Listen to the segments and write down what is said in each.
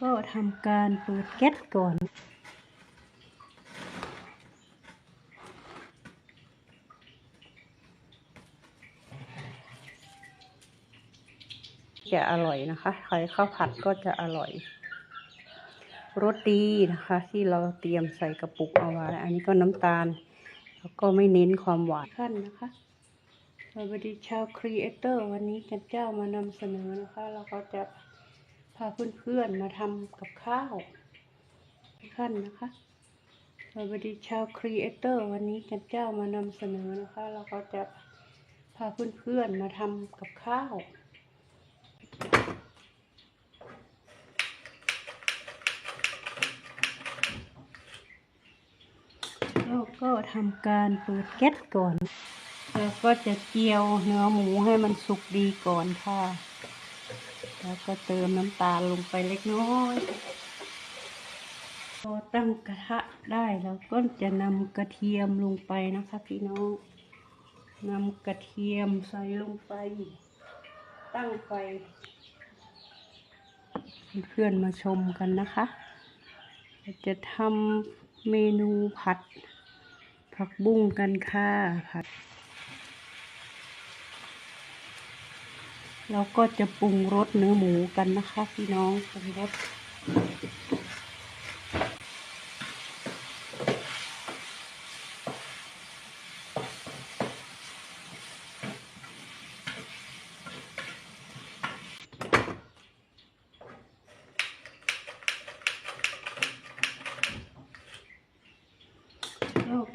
ก็ทำการเปิดแก๊สก่อนจะอร่อยนะคะใครข้าวผัดก็จะอร่อยรสดีนะคะ ที่เราเตรียมใส่กระปุกเอาไว้ อันนี้ก็น้ำตาล แล้วก็ไม่เน้นความหวานขั้นนะคะสวัสดีชาวครีเอเตอร์วันนี้จันเจ้ามานำเสนอนะคะ เราก็จะาเพื่อนๆมาทำกับข้าวขั้นนะคะสวัสดีชาวครีเอเตอร์วันนี้จันเจ้ามานำเสนอนะคะ เราก็จะพาเพื่อนๆมาทำกับข้าวเราก็ทำการเปิดแก๊สก่อน แล้วก็จะเจียวเนื้อหมูให้มันสุกดีก่อนค่ะ แล้วก็เติมน้ำตาลลงไปเล็กน้อย พอตั้งกระทะได้แล้วก็จะนำกระเทียมลงไปนะคะพี่น้องนำกระเทียมใส่ลงไป ตั้งไฟเพื่อนมาชมกันนะคะ จะทำเมนูผัดผักบุ้งกันค่ะผัด เราก็จะปรุงรสเนื้อหมูกันนะคะ พี่น้องปรุงรส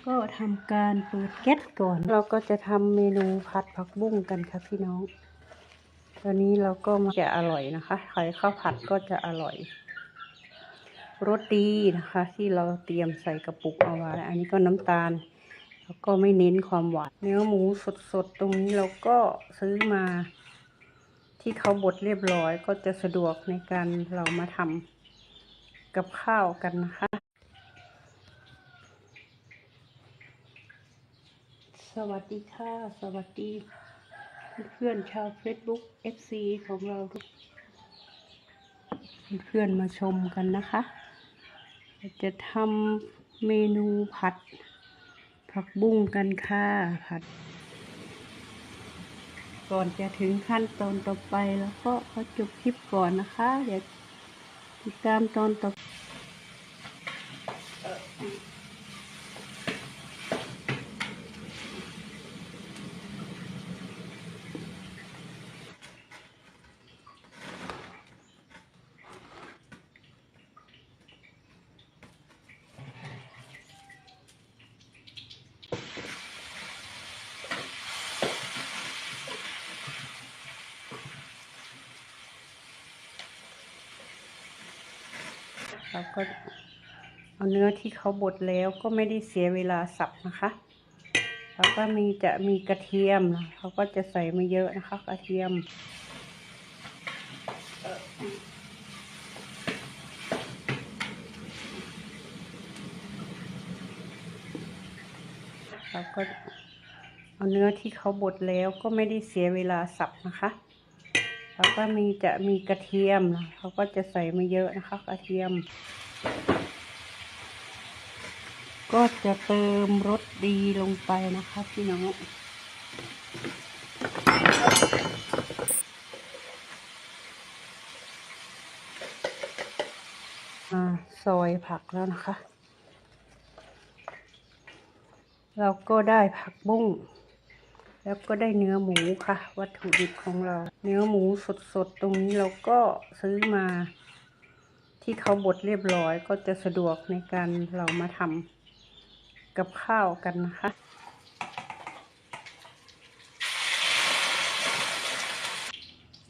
ก็ทำการเปิดแก๊สก่อน เราก็จะทำเมนูผัดผักบุ้งกันค่ะพี่น้อง ตอนนี้เราก็มาจะอร่อยนะคะใครข้าวผัดก็จะอร่อยรสดีนะคะ ที่เราเตรียมใส่กระปุกเอาไว้ อันนี้ก็น้ำตาล แล้วก็ไม่เน้นความหวาน เนื้อหมูสดๆ ตรงนี้เราก็ซื้อมา ที่เขาบดเรียบร้อยก็จะสะดวกในการเรามาทำกับข้าวกันนะคะ สวัสดีค่ะ สวัสดี เพื่อนชาว Facebook FC ของเราทุกเพื่อนมาชมกันนะคะ จะทำเมนูผัด ผักบุ้งกันค่ะผัด ก่อนจะถึงขั้นตอนต่อไปแล้วก็ขอจบคลิปก่อนนะคะเดี๋ยวติดตามตอนต่อ เราก็เอาเนื้อที่เขาบดแล้วก็ไม่ได้เสียเวลาสับนะคะแล้วก็มีจะมีกระเทียมเขาก็จะใส่มาเยอะนะคะ กระเทียมเราก็เอาเนื้อที่เขาบดแล้วก็ไม่ได้เสียเวลาสับนะคะ แล้วก็มีจะมีกระเทียมนะเขาก็จะใส่มาเยอะนะคะ กระเทียม ก็จะเติมรสดีลงไปนะคะพี่น้องอ่าซอยผักแล้วนะคะ เราก็ได้ผักบุ้ง แล้วก็ได้เนื้อหมูค่ะ วัตถุดิบของเรา เนื้อหมูสดๆ ตรงนี้เราก็ซื้อมา ที่เขาบดเรียบร้อยก็จะสะดวกในการเรามาทำกับข้าวกันนะคะ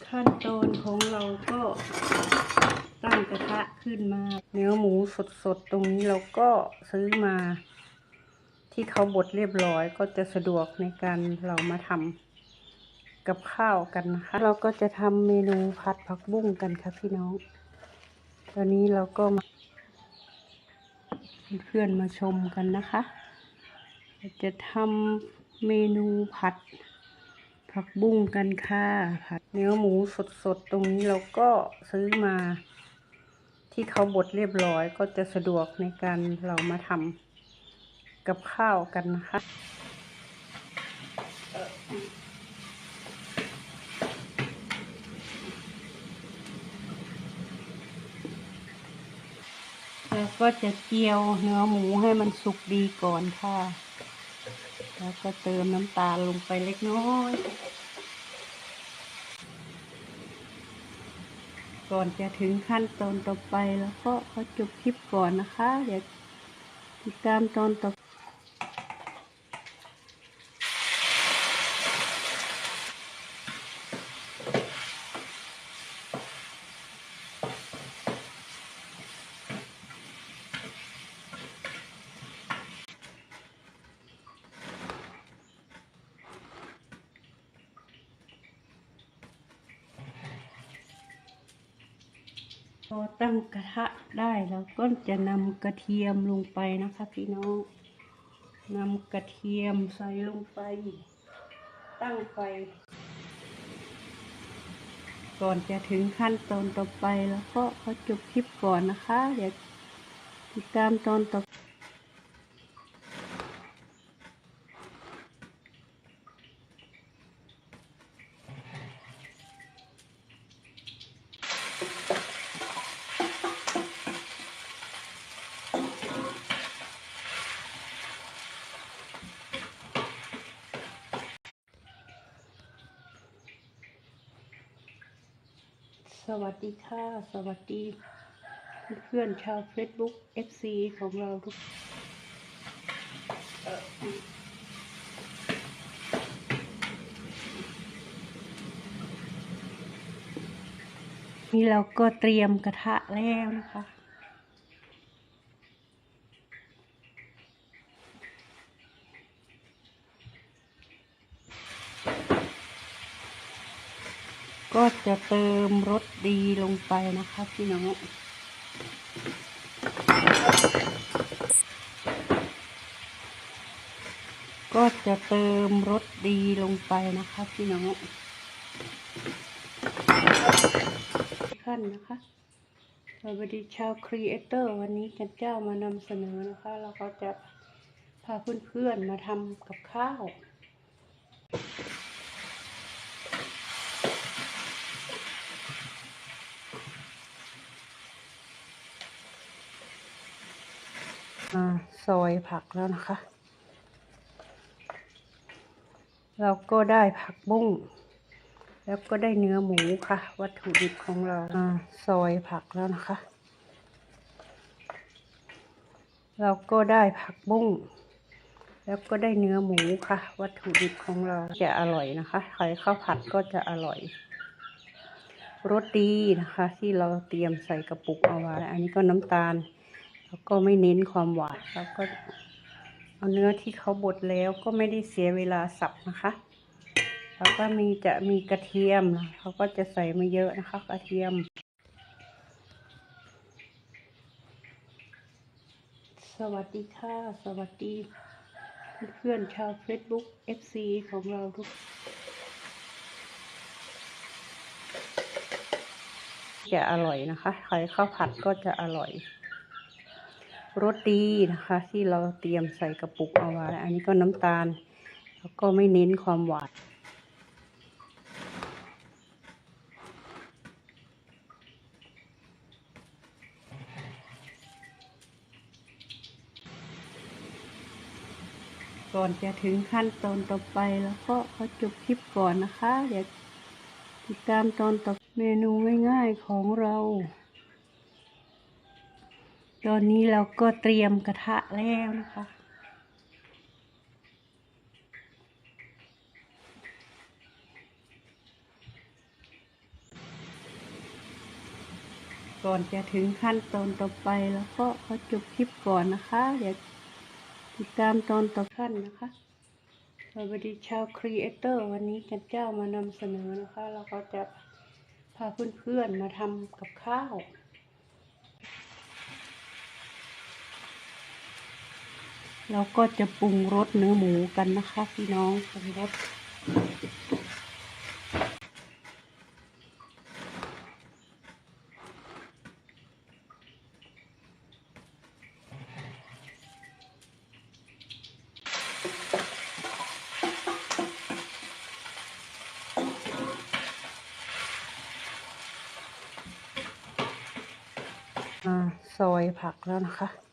ขั้นตอนของเราก็ตั้งกระทะขึ้นมา เนื้อหมูสดๆ ตรงนี้เราก็ซื้อมา ที่เขาบดเรียบร้อยก็จะสะดวกในการเรามาทำกับข้าวกันนะคะ เราก็จะทำเมนูผัดผักบุ้งกันค่ะพี่น้อง ตอนนี้เราก็มาเพื่อนมาชมกันนะคะ จะทำเมนูผัดผักบุ้งกันค่ะผัดเนื้อหมูสดๆ ตรงนี้เราก็ซื้อมาที่เขาบดเรียบร้อยก็จะสะดวกในการเรามาทำ กับข้าวกันนะคะ แล้วก็จะเจียวเนื้อหมูให้มันสุกดีก่อนค่ะ แล้วก็เติมน้ำตาลลงไปเล็กน้อย ก่อนจะถึงขั้นตอนต่อไปแล้วก็ขอจบคลิปก่อนนะคะ เดี๋ยวติดตามตอนต่อ พอตั้งกระทะได้แล้วก็จะนำกระเทียมลงไปนะคะ พี่น้องนำกระเทียมใส่ลงไป ตั้งไฟก่อนจะถึงขั้นตอนต่อไปแล้วก็ขอจบคลิปก่อนนะคะ เดี๋ยวติดตามตอนต่อ สวัสดีค่ะ สวัสดี เพื่อนชาว Facebook FC ของเราทุกนี่เราก็เตรียมกระทะแล้วนะคะ ก็จะเติมรสดีลงไปนะคะพี่น้องก็จะเติมรสดีลงไปนะคะพี่น้องขั้นนะคะสวัสดีชาวครีเอเตอร์วันนี้จันเจ้ามานำเสนอนะคะ เราก็จะพาเพื่อนๆมาทำกับข้าว มาซอยผักแล้วนะคะ เราก็ได้ผักบุ้ง แล้วก็ได้เนื้อหมูค่ะ วัตถุดิบของเรามาซอยผักแล้วนะคะ เราก็ได้ผักบุ้ง แล้วก็ได้เนื้อหมูค่ะ วัตถุดิบของเราจะอร่อยนะคะใครข้าวผัดก็จะอร่อยรสดีนะคะ ที่เราเตรียมใส่กระปุกเอาไว้ อันนี้ก็น้ำตาล แล้วก็ไม่เน้นความหวานแล้วก็เอาเนื้อที่เขาบดแล้วก็ไม่ได้เสียเวลาสับนะคะ แล้วก็มีจะมีกระเทียมนะเขาก็จะใส่มาเยอะนะคะ กระเทียม สวัสดีค่ะ สวัสดี เพื่อนชาว Facebook FC ของเราทุก จะอร่อยนะคะใครข้าวผัดก็จะอร่อย รสดีนะคะ ที่เราเตรียมใส่กระปุกเอาไว้ อันนี้ก็น้ำตาล แล้วก็ไม่เน้นความหวานก่อนจะถึงขั้นตอนต่อไปแล้วก็ขอจบคลิปก่อนนะคะ เดี๋ยวติดตามตอนต่อเมนูง่ายๆของเรา ตอนนี้เราก็เตรียมกระทะแล้วนะคะ ก่อนจะถึงขั้นตอนต่อไปแล้วก็ขอจบคลิปก่อนนะคะ เดี๋ยวติดตามตอนต่อขั้นนะคะสวัสดีชาวครีเอเตอร์วันนี้จันเจ้ามานำเสนอนะคะ เราก็จะพาเพื่อนๆมาทำกับข้าว เราก็จะปรุงรสเนื้อหมูกันนะคะ พี่น้องปรุงรสซอยผักแล้วนะคะ